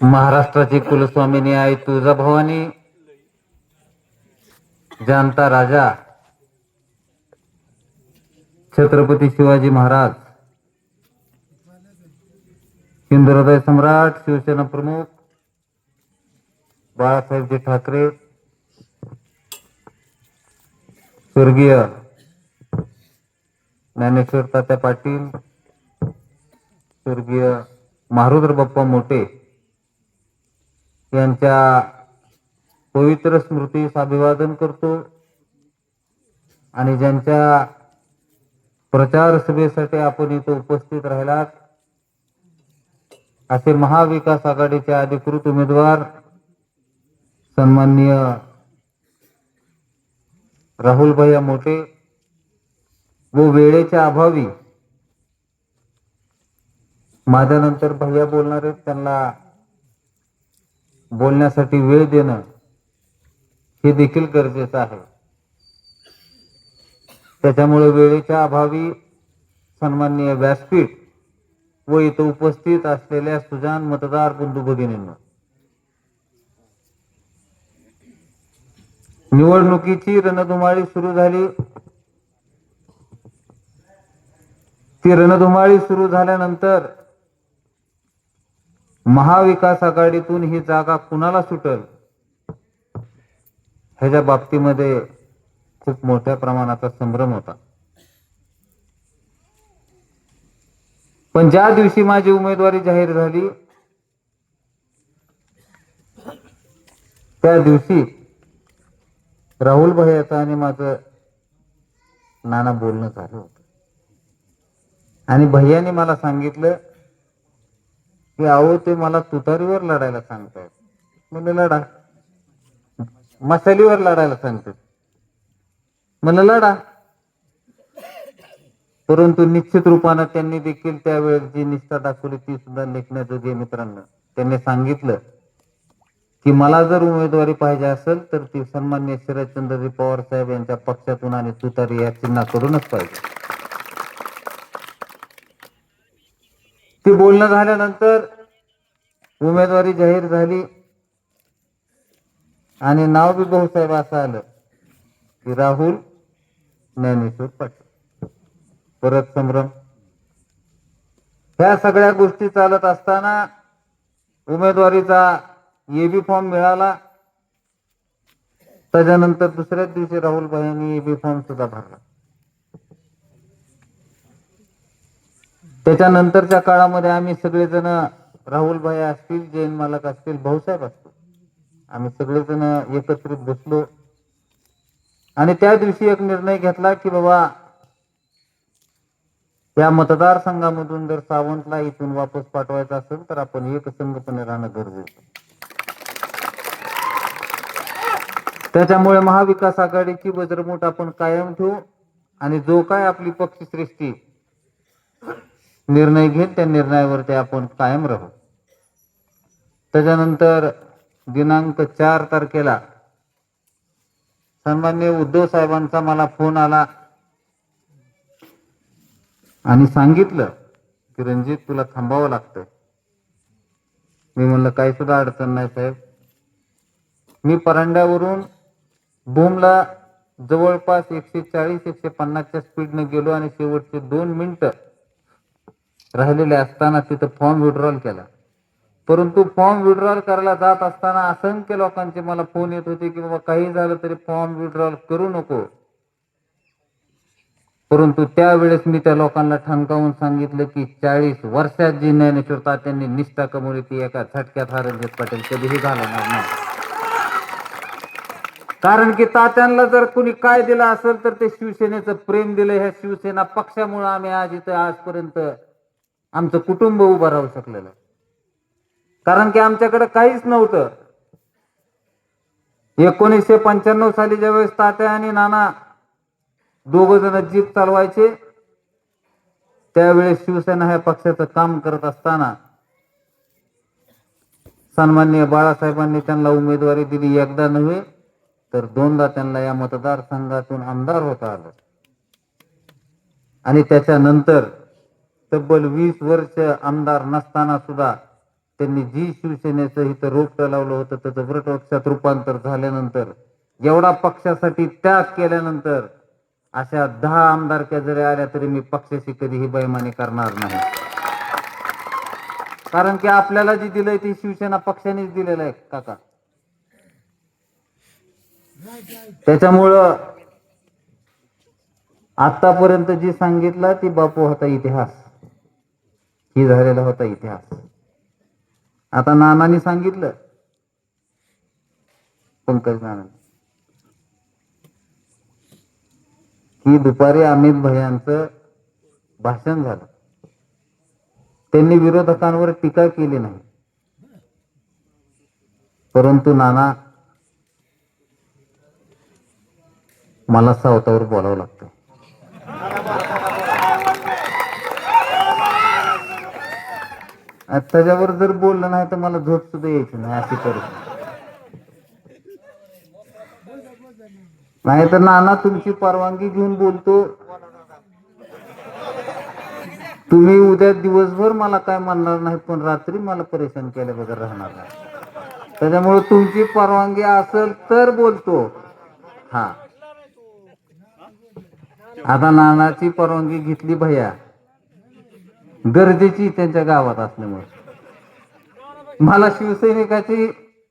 महाराष्ट्राची कुलस्वामिनी आई तुळजाभवानी जानता राजा छत्रपती शिवाजी महाराज हिंदुहृदय सम्राट शिवसेना प्रमुख बाळासाहेबजी ठाकरे स्वर्गीय ज्ञानेश्वर तात्या पाटील स्वर्गीय महारुद्र बाप्पा मोठे यांच्या पवित्र स्मृतीस अभिवादन करतो. आणि ज्यांच्या प्रचार सभेसाठी आपण इथं उपस्थित राहिलात असे महाविकास आघाडीचे अधिकृत उमेदवार सन्माननीय राहुल भैया मोठे व वेळेच्या अभावी माझ्यानंतर भैया बोलणार आहेत त्यांना बोलण्यासाठी वेळ देणं हे देखील गरजेचं आहे. त्याच्यामुळे वेळेच्या अभावी सन्माननीय व्यासपीठ व इथं उपस्थित असलेल्या सुजान मतदार बंधू भगिनींना निवडणुकीची रणधुमाळी सुरू झाली. ती रणधुमाळी सुरू झाल्यानंतर महाविकास आघाडीतून ही जागा कुणाला सुटल? ह्याच्या बाबतीमध्ये खूप मोठ्या प्रमाणाचा संभ्रम होता. पण ज्या दिवशी माझी उमेदवारी जाहीर झाली त्या दिवशी राहुल भैयाचं आणि माझं नाना बोलणं झालं होतं. आणि भैयाने मला सांगितलं की अहो ते मला तुतारीवर लढायला सांगतायत. म्हणलं लढा. मशालीवर लढायला सांगतात. म्हणलं लढा. परंतु निश्चित रूपानं त्यांनी देखील त्यावेळेस जी निष्ठा दाखवली ती सुद्धा लेखण्याजोगी आहे मित्रांनो. त्यांनी सांगितलं की मला जर उमेदवारी पाहिजे असेल तर ती सन्मान्य शरदचंद्रजी पवार साहेब यांच्या पक्षातून आणि तुतारी या चिन्हाकडूनच पाहिजे. ते बोलणं झाल्यानंतर उमेदवारी जाहीर झाली. आणि नाव बी भाऊसाहेब असं आलं की राहुल ज्ञानेश्वर पाटील. परत संभ्रम. ह्या सगळ्या गोष्टी चालत असताना उमेदवारीचा एबी फॉर्म मिळाला. त्याच्यानंतर दुसऱ्याच दिवशी राहुल भाईंनी एबी फॉर्म सुद्धा भरला. त्याच्यानंतरच्या काळामध्ये आम्ही सगळेजण राहुल भाई असतील जैन मालक असतील भाऊसाहेब असतील. आम्ही सगळेजण एकत्रित बसलो. आणि त्या दिवशी एक निर्णय घेतला की बाबा या मतदारसंघामधून जर सावंतला इथून वापस पाठवायचं असेल तर आपण एकसंघपणे राहणं गरजेचं त्याच्यामुळे महाविकास आघाडीची वज्रमूठ आपण कायम ठेवू आणि जो काय आपली पक्षश्रेष्ठी निर्णय घेत त्या निर्णयावरती आपण कायम राहू. त्याच्यानंतर दिनांक चार तारखेला सन्मान्य उद्धव साहेबांचा मला फोन आला आणि सांगितलं की रणजित तुला थांबावं लागतं मी म्हणलं काही सुद्धा अडचण नाही साहेब. मी परांड्यावरून भूमला जवळपास एकशे चाळीस एकशे पन्नासच्या स्पीडने गेलो आणि शेवटचे दोन मिनिटं राहिलेले असताना तिथं फॉर्म विड्रॉल केला. परंतु फॉर्म विड्रॉल करायला जात असताना असंख्य लोकांचे मला फोन येत होते की बाबा काही झालं तरी फॉर्म विड्रॉल करू नको. परंतु त्यावेळेस मी त्या लोकांना ठणकावून सांगितलं की चाळीस वर्षात जी ज्ञानेश्वर तात्यांनी निष्ठा कमवली ती एका झटक्यात हरणजीत पाटील कधीही घालवणार नाही. कारण की तात्यांना जर कुणी काय दिलं असेल तर ते शिवसेनेचं प्रेम दिलं. ह्या शिवसेना पक्षामुळे आम्ही आज इथं आजपर्यंत आमचं कुटुंब उभं राहू शकलेलं. कारण की आमच्याकडे काहीच नव्हतं. एकोणीसशे पंच्याण्णव साली ज्यावेळेस तात्या आणि नाना दोघ जण जीप चालवायचे त्यावेळेस शिवसेना ह्या पक्षाचं काम करत असताना सन्मान्य बाळासाहेबांनी त्यांना उमेदवारी दिली. एकदा नव्हे तर दोनदा त्यांना या मतदारसंघातून आमदार होता आलं. आणि त्याच्यानंतर तब्बल वीस वर्ष आमदार नसताना सुद्धा त्यांनी जी शिवसेनेचं इथं रोपटं लावलं होतं त्याचं वृक्षात रूपांतर झाल्यानंतर एवढा पक्षासाठी त्याग केल्यानंतर अशा दहा आमदारक्या जरी आल्या तरी मी पक्षाशी कधीही बैमानी करणार नाही. कारण की आपल्याला जे दिलंय ते शिवसेना पक्षानेच दिलेलं आहे काका. त्याच्यामुळं आतापर्यंत जी सांगितलं ती बापू होता इतिहास. ही झालेला होता इतिहास. आता नानांनी सांगितलं. पंकज नाना की दुपारी अमित भयांचं भाषण झालं. त्यांनी विरोधकांवर टीका केली नाही. परंतु नाना मला सावतावर बोलावं लागतं. आणि त्याच्यावर जर बोललं नाही तर मला झोप सुद्धा यायची नाही अशी परिस्थिती. नाही तर नाना तुमची परवानगी घेऊन बोलतो. तुम्ही उद्या दिवसभर मला काय म्हणणार नाही पण रात्री मला परेशान केल्याबद्दल राहणार नाही. त्याच्यामुळे तुमची परवानगी असेल तर बोलतो. हा. आता नानाची परवानगी घेतली भैया. गरजेची त्यांच्या गावात असल्यामुळे. मला शिवसैनिकाची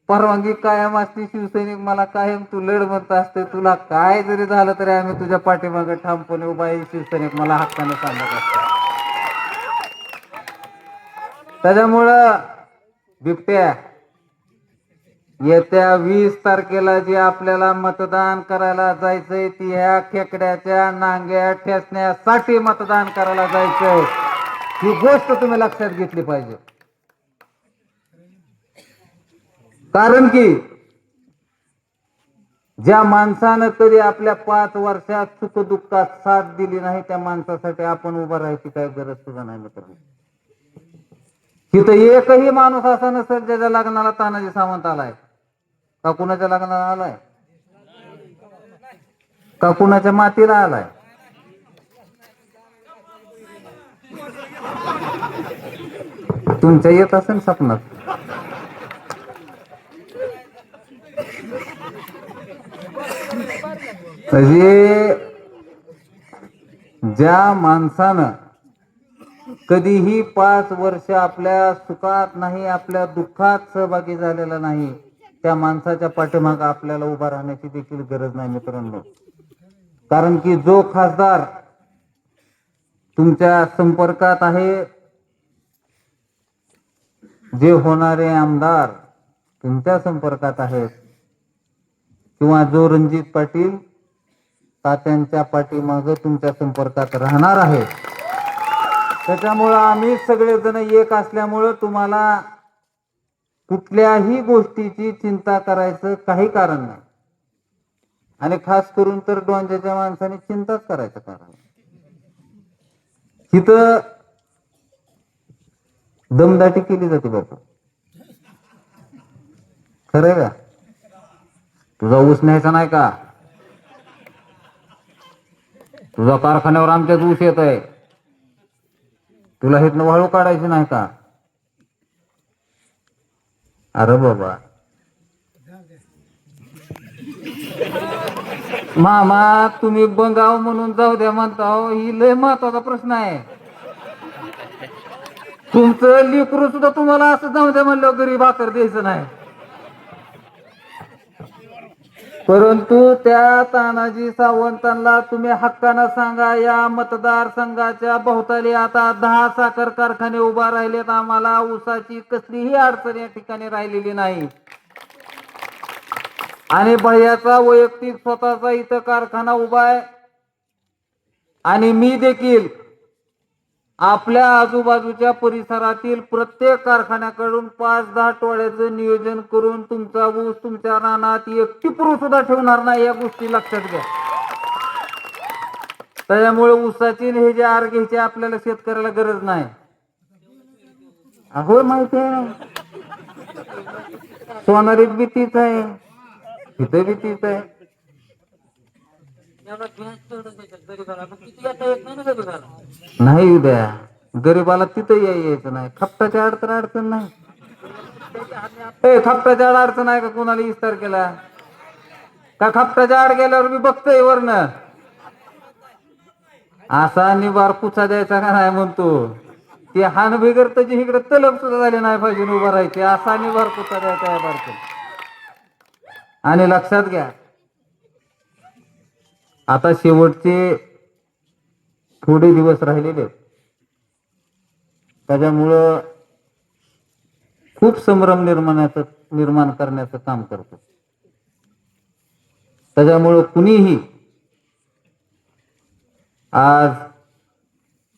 परवानगी कायम असते शिवसैनिक मला कायम तू लढ म्हणत असते तुला काय जरी झालं तरी आम्ही तुझ्या पाठीमागे ठामपणे उभा आहे शिवसैनिक मला हक्काने सांगत असतो त्याच्यामुळं बिबट्या येत्या वीस तारखेला जे आपल्याला मतदान करायला जायचंय ती ह्या खेकड्याच्या नांग्या ठेचण्यासाठी मतदान करायला जायचंय. ही गोष्ट तुम्ही लक्षात घेतली पाहिजे. कारण की ज्या माणसानं कधी आपल्या पाच वर्षात सुख दुःखात साथ दिली नाही त्या माणसासाठी आपण उभं राहायची काही गरज सुद्धा नाही मित्रांनो तिथं एकही माणूस असा नसेल ज्याच्या लग्नाला तानाजी सावंत आलाय. का कुणाच्या लग्नाला आलाय? का कुणाच्या मातीला आलाय? तुमच्या येत असेल स्वप्नात म्हणजे ज्या माणसानं कधीही पाच वर्ष आपल्या सुखात नाही आपल्या दुःखात सहभागी झालेला नाही त्या माणसाच्या पाठीमाग आपल्याला उभा राहण्याची देखील गरज नाही मित्रांनो. कारण की जो खासदार तुमच्या संपर्कात आहे जे होणारे आमदार तुमच्या संपर्कात आहेत किंवा जो रणजित पाटील तात्यांच्या पाठीमाग तुमच्या संपर्कात राहणार आहे त्याच्यामुळं आम्ही सगळेजण एक असल्यामुळं तुम्हाला कुठल्याही गोष्टीची चिंता करायचं काही कारण नाही. आणि खास करून तर डोंजाच्या माणसाने चिंताच करायचं कारण तिथं दमदाटी केली जाते बापू खरंय का? तुझा ऊस न्यायचा नाही का? तुझा कारखान्यावर आमच्याच ऊस येत आहे तुला हे वाळू काढायची नाही का? अरे बाबा. मामा तुम्ही बंगाव म्हणून जाऊ द्या म्हणता हो. ही लय महत्त्वाचा प्रश्न आहे. तुमचं लेकरू सुद्धा तुम्हाला असं जाऊ द्या म्हणलं गरीब आकार द्यायचं नाही. परंतु त्या तानाजी सावंतांना तुम्ही हक्कानं सांगा या मतदारसंघाच्या भोवताली आता दहा साखर कारखाने उभा राहिलेत. आम्हाला ऊसाची कसलीही अडचण या ठिकाणी राहिलेली नाही. आणि भैयाचा वैयक्तिक स्वतःचा इथं कारखाना उभा आहे. आणि मी देखील आपल्या आजूबाजूच्या परिसरातील प्रत्येक कारखान्याकडून पाच दहा टोळ्याचं नियोजन करून तुमचा ऊस तुमच्या रानात एक टिपरू सुद्धा ठेवणार नाही या गोष्टी लक्षात घ्या. त्याच्यामुळे ऊसाची हे जे आर घ्यायची आपल्याला शेतकऱ्याला गरज नाही. अहो माहिती आहे सोनारीत बी तीच आहे इथं बी तीच आहे. नाही उद्या. गरीबाला तिथं याय- यायचं नाही. खपटाच्या अडचण अडचण नाही. ए आड अडचण आहे का कोणाला विस्तार केला का खपटाच्या आड गेल्यावर मी बघतोय वरनं? असा निवार पुचा द्यायचा का नाही म्हणतो? ते हान बिगर त्याची इकडे तलब सुद्धा झाली नाही पाहिजे उभा राहायची. असा निवार पुचा द्यायचा आहे आणि लक्षात घ्या आता शेवटचे थोडे दिवस राहिलेले त्याच्यामुळं खूप संभ्रम निर्माणाचं निर्माण करण्याचं काम करतो. त्याच्यामुळं कुणीही आज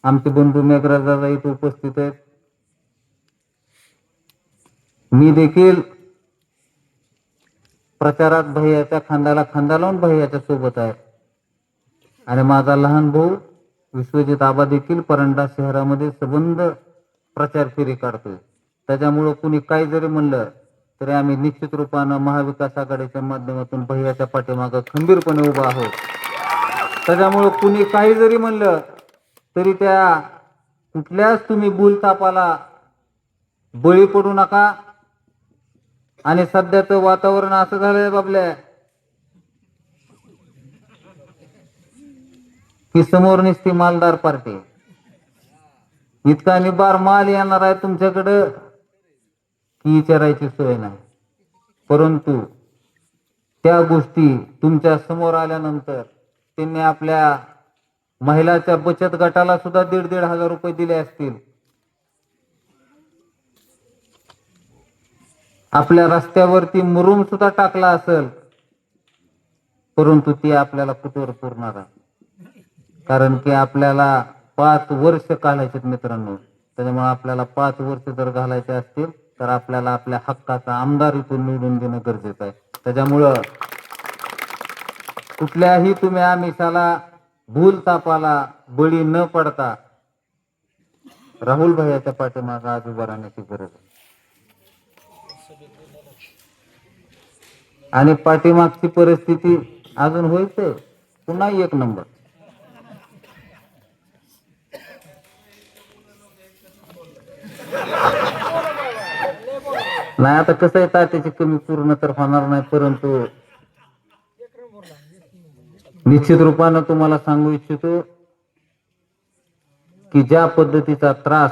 आमचे बंधू मेघराजा इथे उपस्थित आहेत. मी देखील प्रचारात भैयाच्या खांद्याला खांदा लावून भैयाच्या सोबत आहे. आणि माझा लहान भाऊ विश्वजित आबा देखील परंडा शहरामध्ये सबंध प्रचार फेरी काढतोय. त्याच्यामुळं कुणी काही जरी म्हणलं तरी आम्ही निश्चित रूपानं महाविकास आघाडीच्या माध्यमातून भैयाच्या पाठीमागं खंबीरपणे उभा आहोत. त्याच्यामुळं कुणी काही जरी म्हणलं तरी त्या कुठल्याच तुम्ही भूलतापाला बळी पडू नका. आणि सध्याचं वातावरण असं झालंय बाबल्या ही समोर निसती मालदार पार्टी. इतका निबार माल येणार आहे तुमच्याकडं की विचारायची सोय नाही. परंतु त्या गोष्टी तुमच्यासमोर आल्यानंतर त्यांनी आपल्या महिलाच्या बचत गटाला सुद्धा दीड दीड हजार रुपये दिले असतील. आपल्या रस्त्यावरती मुरुम सुद्धा टाकला असेल परंतु ती आपल्याला कुठेवर पुरणार आहे? कारण की आपल्याला पाच वर्ष काढायचे मित्रांनो. त्याच्यामुळे आपल्याला पाच वर्ष जर घालायचे असतील तर आपल्याला आपल्या हक्काचा आमदार इथून निवडून देणं गरजेचं आहे. त्याच्यामुळं कुठल्याही तुम्ही आमिषाला भूल तापाला बळी न पडता राहुल भैयाच्या पाठीमागा आज उभा राहण्याची गरज आहे. आणि पाठीमागची परिस्थिती अजून होईल पुन्हा एक नंबर. नाही आता कसं आहे तात्याची कमी पूर्ण तर होणार नाही परंतु निश्चित रूपानं तुम्हाला सांगू इच्छितो की ज्या पद्धतीचा त्रास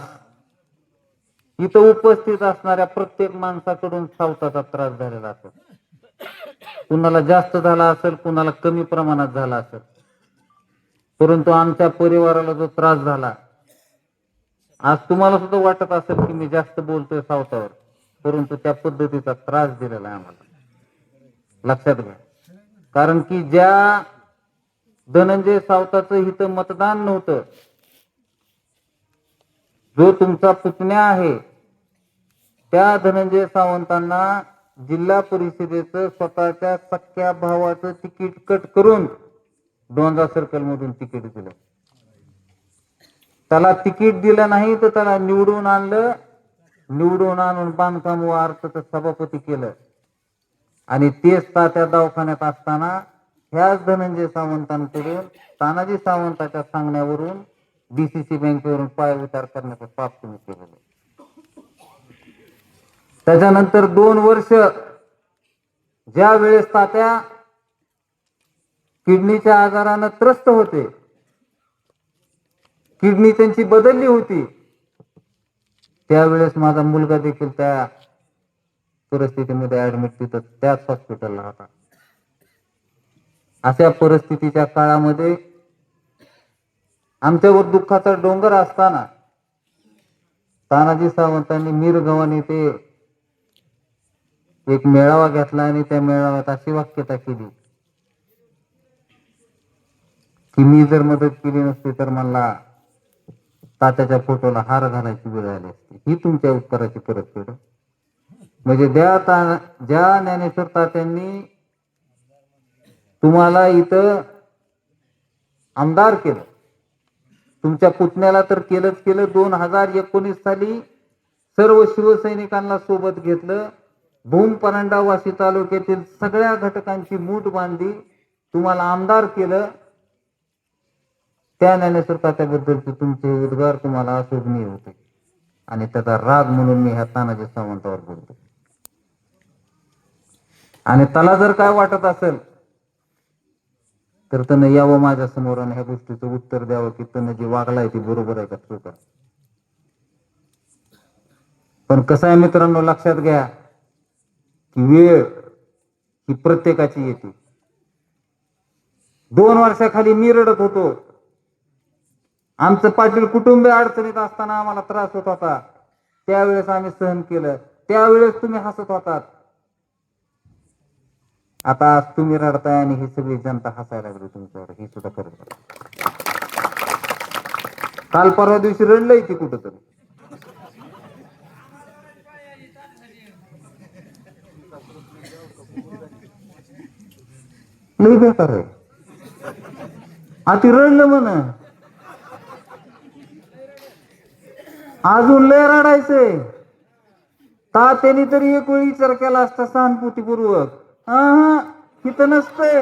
इथं उपस्थित असणाऱ्या प्रत्येक माणसाकडून सावताचा त्रास झालेला असेल कुणाला जास्त झाला असेल कुणाला कमी प्रमाणात झाला असेल परंतु आमच्या परिवाराला जो त्रास झाला आज तुम्हाला सुद्धा वाटत असेल की मी जास्त बोलतोय सावतावर परंतु त्या पद्धतीचा त्रास दिलेला आहे आम्हाला. लक्षात घ्या. कारण की ज्या धनंजय सावताचं हित मतदान नव्हतं जो तुमचा पुतण्या आहे त्या धनंजय सावंतांना जिल्हा परिषदेचं स्वतःच्या सख्या भावाचं तिकीट कट करून डोंजा सर्कल मधून तिकीट दिलं. त्याला तिकीट दिलं नाही तर त्याला निवडून आणलं. निवडून आणून बांधकाम व सभापती केलं. आणि तेच तात्या दवाखान्यात असताना ह्याच धनंजय सावंतांकडून तानाजी सावंताच्या सांगण्यावरून डीसीसी बँकेवरून पाय उतार करण्याचं पाप तुम्ही केलेलं त्याच्यानंतर दोन वर्ष ज्या वेळेस तात्या किडनीच्या आजारानं त्रस्त होते किडनी त्यांची बदलली होती. त्यावेळेस माझा मुलगा देखील त्या परिस्थितीमध्ये ऍडमिट तिथं त्याच हॉस्पिटलला होता. अशा परिस्थितीच्या काळामध्ये आमच्यावर दुःखाचा डोंगर असताना तानाजी सावंतांनी मीरगव्हाण येथे एक मेळावा घेतला आणि त्या मेळाव्यात अशी वाक्यता केली. की मी जर मदत केली नसती तर मला तात्याच्या फोटोला हार घालायची वेळ आली असते. ही तुमच्या उत्तराची परतफेड. म्हणजे द्या ता ज्या ज्ञानेश्वर तात्यांनी तुम्हाला इथं आमदार केलं तुमच्या पुतण्याला तर केलंच केलं. दोन हजार एकोणीस साली सर्व शिवसैनिकांना सोबत घेतलं. भूम परांडा वाशी तालुक्यातील सगळ्या घटकांची मूठ बांधली. तुम्हाला आमदार केलं. त्या ज्ञानेश्वर तात्याबद्दलचे तुमचे उद्गार तुम्हाला अशोभनीय होते. आणि त्याचा राग म्हणून मी ह्या तानाजी सावंतावर बोलतो. आणि त्याला जर काय वाटत असेल तर त्यानं यावं माझ्यासमोर आणि ह्या गोष्टीचं उत्तर द्यावं की त्यानं जे वागलाय ते बरोबर आहे का चूक पण कसं आहे मित्रांनो लक्षात घ्या की वेळ ही प्रत्येकाची येते. दोन वर्षाखाली मी रडत होतो. आमचं पाटील कुटुंब अडचणीत असताना आम्हाला त्रास होत होता. त्यावेळेस आम्ही सहन केलं. त्यावेळेस तुम्ही हसत होतात. आता आज तुम्ही रडताय आणि ही सगळी जनता हसायला लागली तुमच्यावर. हे सुद्धा खरं काल परवा दिवशी रडलंय ती कुठंतरी. लई बेकार आहे. अति रडलं म्हण. अजून लय रडायचंय तात्याने तरी एक वेळी विचार केला असता सहानुभूतीपूर्वक. हा हा तिथं नसतंय.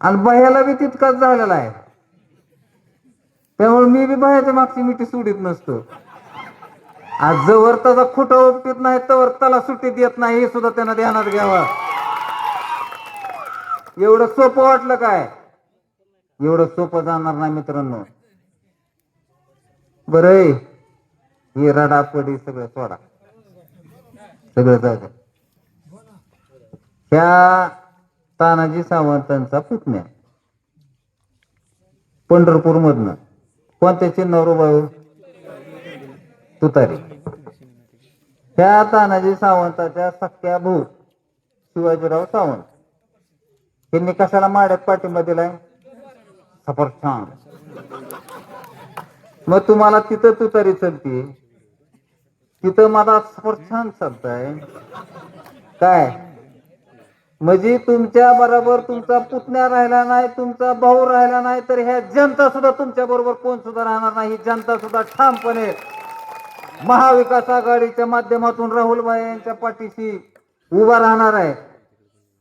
आणि बाह्याला बी तितकाच झालेला आहे. त्यामुळे मी बी बाह्याच्या मागची मिठी सोडित नसतो. आज जवळ त्याचा खोटं उपटीत नाही तवर त्याला सुट्टी देत नाही हे सुद्धा त्यांना ध्यानात घ्यावं. एवढं सोपं वाटलं काय? एवढं सोपं जाणार नाही मित्रांनो. बर हे रडापडी सगळं सोडा. सगळं जाऊ द्या ह्या तानाजी सावंतांचा पुतण्या. पंढरपूर मधनं कोणत्या चिन्हावर उभा तुतारी. ह्या तानाजी सावंताच्या सख्या भाऊ शिवाजीराव सावंत. यांनी कशाला माड्यात पाठिंबा दिलाय? सफरछान मग तुम्हाला तिथं तुतारी चलते. तिथं मला सफरछान चालतंय. काय? म्हणजे तुमच्या बरोबर तुमचा पुतण्या राहिला नाही तुमचा भाऊ राहिला नाही तर ह्या जनता सुद्धा तुमच्या बरोबर कोण सुद्धा राहणार नाही? जनता सुद्धा ठामपणे महाविकास आघाडीच्या माध्यमातून राहुलभाई यांच्या पाठीशी उभा राहणार आहे.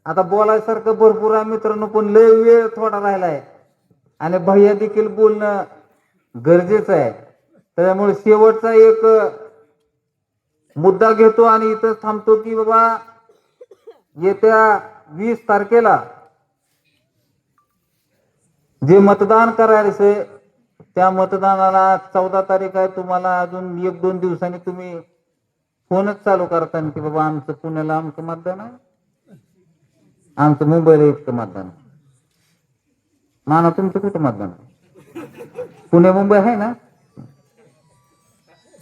आता बोलायसारखं भरपूर आहे मित्रांनो पण लय वेळ थोडा राहिलाय. आणि भैया देखील बोलणं गरजेचं आहे. त्याच्यामुळे शेवटचा एक मुद्दा घेतो आणि इथं थांबतो की बाबा येत्या वीस तारखेला जे मतदान करायचं त्या मतदानाला चौदा तारीख आहे. तुम्हाला अजून एक दोन दिवसांनी तुम्ही फोनच चालू करताना की बाबा आमचं पुण्याला आमचं मतदान आहे. आमचं मुंबईला इतकं मतदान आहे. नाना तुमचं कुठं मतदान आहे? पुणे मुंबई आहे ना?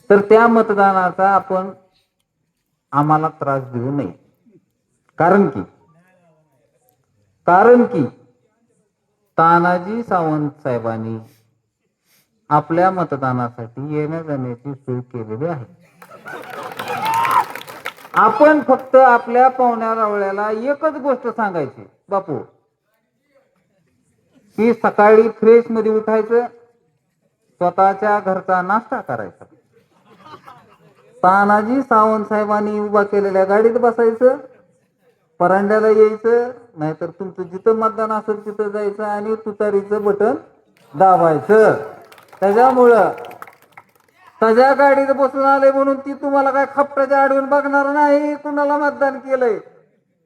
तर त्या मतदानाचा आपण आम्हाला त्रास देऊ नये. कारण की कारण की तानाजी सावंत साहेबांनी आपल्या मतदानासाठी येण्या जाण्याची सोय केलेली आहे. आपण फक्त आपल्या पाहुण्या रावळ्याला एकच गोष्ट सांगायची बापू की सकाळी फ्रेशमध्ये उठायचं स्वतःच्या घरचा नाश्ता करायचा. तानाजी सावंत साहेबांनी उभा केलेल्या गाडीत बसायचं परांड्याला यायचं नाहीतर तुमचं जिथं मतदान असेल तिथं जायचं आणि तुतारीचं बटन दाबायचं. त्याच्यामुळं त्याच्या गाडीत बसून आले म्हणून ती तुम्हाला काय खपटाच्या आडवून बघणार नाही कुणाला मतदान केलंय?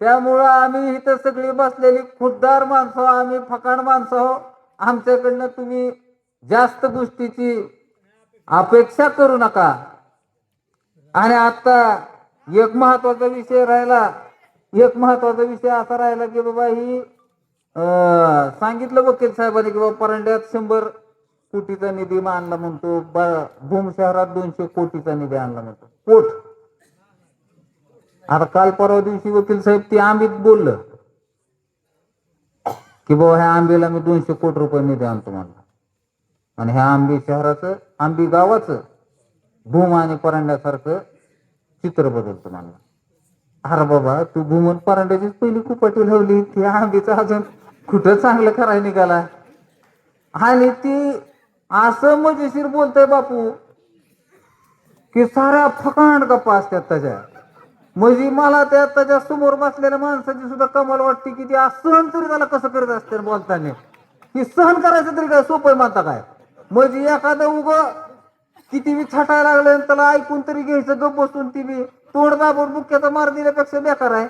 त्यामुळं आम्ही इथं सगळी बसलेली खुद्दार माणसं आम्ही फकाण माणसं हो आमच्याकडनं तुम्ही जास्त गोष्टीची अपेक्षा करू नका. आणि आता एक महत्त्वाचा विषय राहिला. एक महत्त्वाचा विषय असा राहिला की बाबा ही सांगितलं वकील साहेबांनी की बाबा परंड्यात शंभर कोटीचा निधी आणला म्हणतो. भूम शहरात दोनशे कोटीचा निधी आणला म्हणतो. कोट. आता काल परवा दिवशी वकील साहेब ते आंबीत बोललं की बाबा ह्या आंबेला मी दोनशे कोटी रुपये निधी आणतो म्हणला. आणि ह्या आंबी शहराचं आंबी गावाचं भूम आणि परांड्यासारखं चित्र बदलतो म्हणला. अरे बाबा तू भूम आणि परांड्याचीच पहिली कुपाटी लावली. ती आंबीचं अजून कुठं चांगलं करायला निघाला? आणि ती असं मजेशीर बोलतय बापू की साऱ्या फकांड गप्पा असतात त्याच्या. म्हणजे मला त्या त्याच्यासमोर बसलेल्या माणसाची सुद्धा कमाल वाटते की ते सहन तरी त्याला कसं करत असते बोलताना. हे सहन करायचं तरी काय सोपं मानता काय? म्हणजे एखादं उग किती बी छटायला लागलं त्याला ऐकून तरी घ्यायचं गप बसून ती बी तोड दाबून बुक्याचा मार दिल्यापेक्षा बेकार आहे.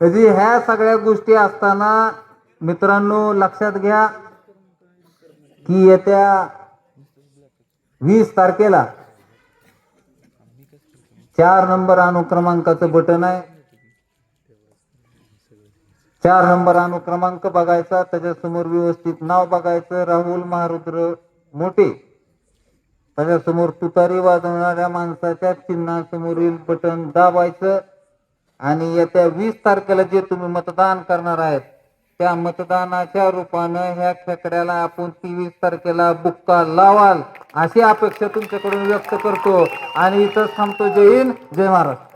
म्हणजे ह्या सगळ्या गोष्टी असताना मित्रांनो लक्षात घ्या की येत्या वीस तारखेला चार नंबर अनुक्रमांकाचं बटन आहे. चार नंबर अनुक्रमांक बघायचा त्याच्यासमोर व्यवस्थित नाव बघायचं राहुल महारुद्र मोठे. त्याच्यासमोर तुतारी वाजवणाऱ्या माणसाच्या चिन्हासमोरील बटन दाबायचं आणि येत्या वीस तारखेला जे तुम्ही मतदान करणार आहेत त्या मतदानाच्या रूपानं ह्या खेकड्याला आपण तेवीस तारखेला बुक्का लावाल. अशी अपेक्षा तुमच्याकडून व्यक्त करतो. आणि इथंच थांबतो. जय हिंद जय महाराष्ट्र.